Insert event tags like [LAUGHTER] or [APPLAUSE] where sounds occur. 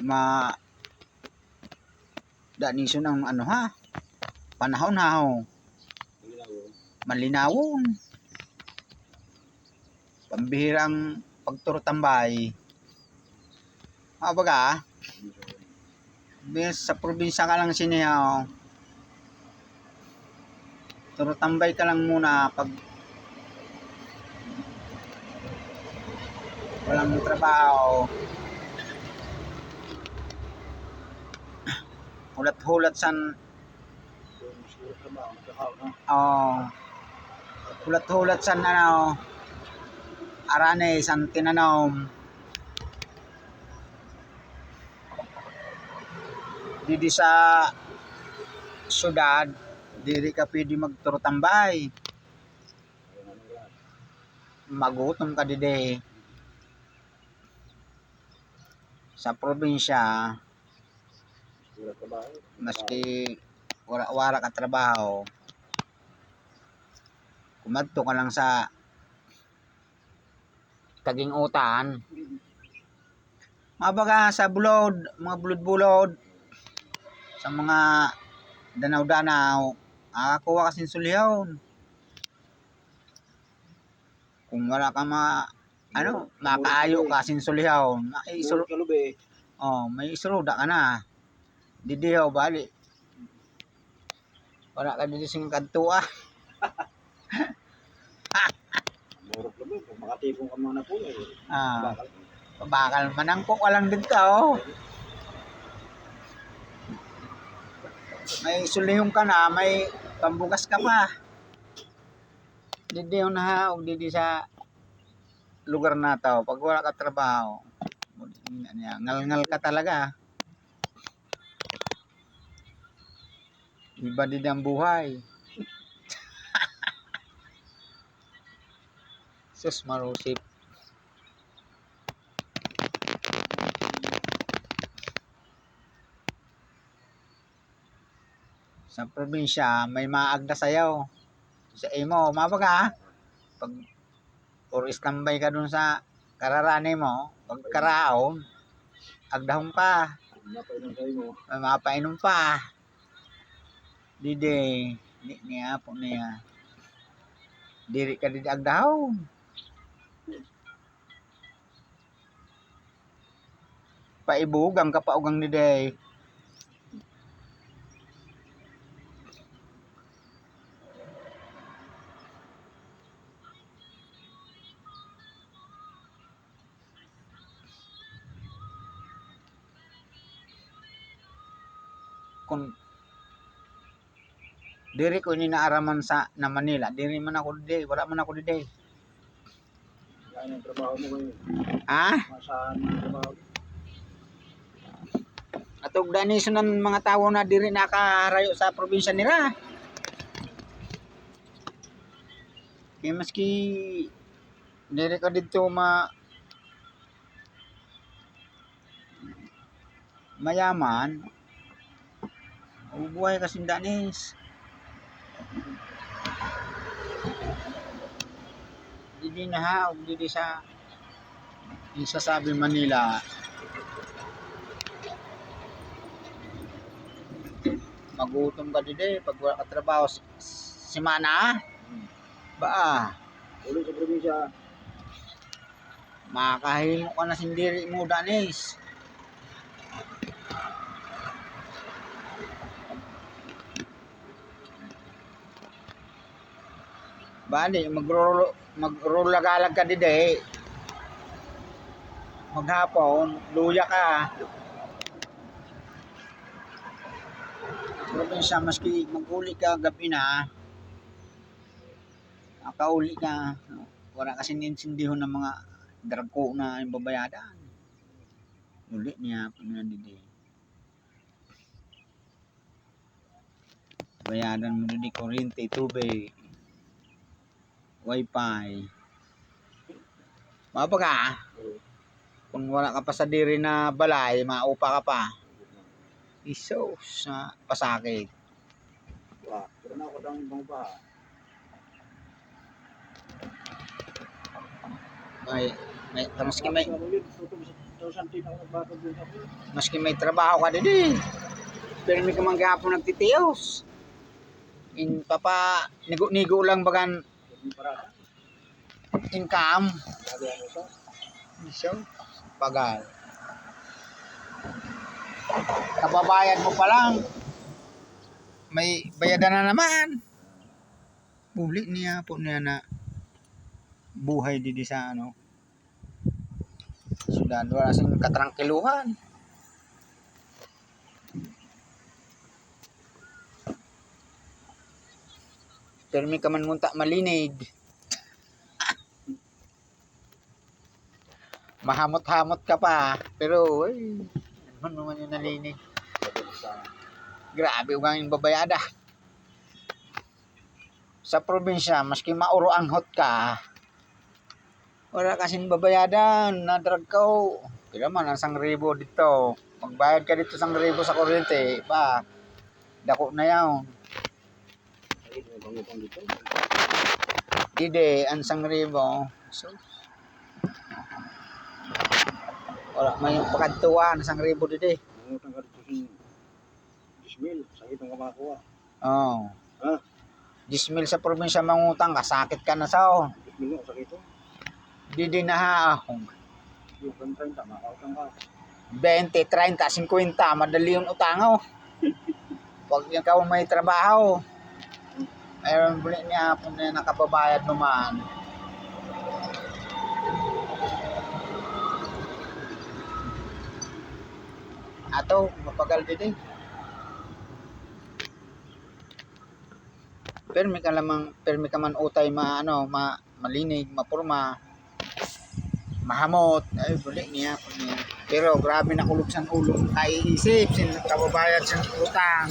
ma daniso ng ano ha? Panahon ha ho malinawon pambihirang pagturutambay. Mga baga bis sa probinsya ka lang sinihaw turutambay ka lang muna pag walang trabaho hulat-hulat san. Oh hulat-hulat san ano arane san tinanom. Didi sa syudad diri ka pwede magturutambay. Magutom ka dide sa probinsya maski wala ka trabaho kumadto ka lang sa taging utan. Mabaga sa bulod mga bulod-bulod sa mga danaw-danaw akakuha ka sinsulyaw kung wala ka ma ano makaayo ka sinsulyaw may isuro Kalube. oh may isuruda ka na didihaw bali wala ka dito sing kadtua Murok kalube. Kung makatipong ka muna po eh. ah Bakal. bakal manangko ka lang dito oh. may sulihong ka na may pambugas ka pa didi na ha og didi sa lugar na to pag wala ka trabaho ngal-ngal ka talaga iba din ang buhay. [LAUGHS] Sus marusip. Sa probinsya may maagda sayaw. Sa imo mabaga pag or istambay ka dun sa kararani mo pag karaon agdahon pa. Mapainom pa dide di niya po niya. Diri ka didi agdahon paibugang ka pa ugang ni day kung diri ko ini naaraman sa na Manila. Diri man ako di wala man ako di Yan ang trabaho mo ngayon. ha? Trabaho. atog dani sunan mga tawo na diri nakarayo sa probinsya nila. Kaya maski diri ka dito ma mayaman ubuhay kasing danis didi na ha ug didi sa yung sasabi Manila. Magutom ka didi pag wala ka trabaho si, si Mana ba? Ulo sa probinsya. makakahimo ka na sindiri mo danis Bali, magro magrulagalag ka dide. Maghapon, luya ka. Probinsya, maski mag-uli ka gabi na, nakauli ka, wala kasi ninsindihon ng mga dragko na yung babayadan. Uli niya, pamina didi. Bayadan mo didi, kuryente, tubig, wifi. Mapa ka, kung wala ka pa sa diri na balay, maupa ka pa. Iso sa pasakit. Wah, na ako dang ibang pa. May, may, maski may, Sa ulit, tutok sa- 8,000 din ako nagbayad din sa akin. Maski may trabaho ka din. Pero may kamang gapon nagtitiyos. In papa, nigo-nigo lang bagan. Income. Sa. So, pagal. Kababayad mo pa lang. May bayadan na naman. Uli niya po niya na buhay di di sa ano. Sudan wala sing katrangkiluhan. Permi ka man munta malinig. Mahamot-hamot ka pa. Pero, ay, ano naman yung nalinig. Grabe ugang yung babayada. Sa probinsya, maski mauro ang hot ka, wala kasing babayadan, nadrag ka o. Kaya man, ang sang ribo dito. Magbayad ka dito sang ribo sa kuryente, pa, dako na yan. Ay, may bangutang dito. Dide, ang sang ribo. So, wala may pagkantuan, sang ribo dide. Bangutang ka dito sa Ismail. Sakit ang kamakuha. Oo. Ha? 10 mil sa probinsya mangutang ka, sakit ka na sa o. Ismail mo, sakit oh. Didi na ha, ahong. Yung kan 30, makautang ka. 20, 30, 50, madali yung utangaw. [LAUGHS] Pag ikaw may trabaho, mayroon buli niya kung na nakababayad naman. Ato, mapagal din eh. Permi ka lamang, permi ka man utay ma, ano, ma, malinig, mapurma, mahamot, ay buli niya po. Pero grabe na kulog sa ulo kay isip, sin kababayad sa utang.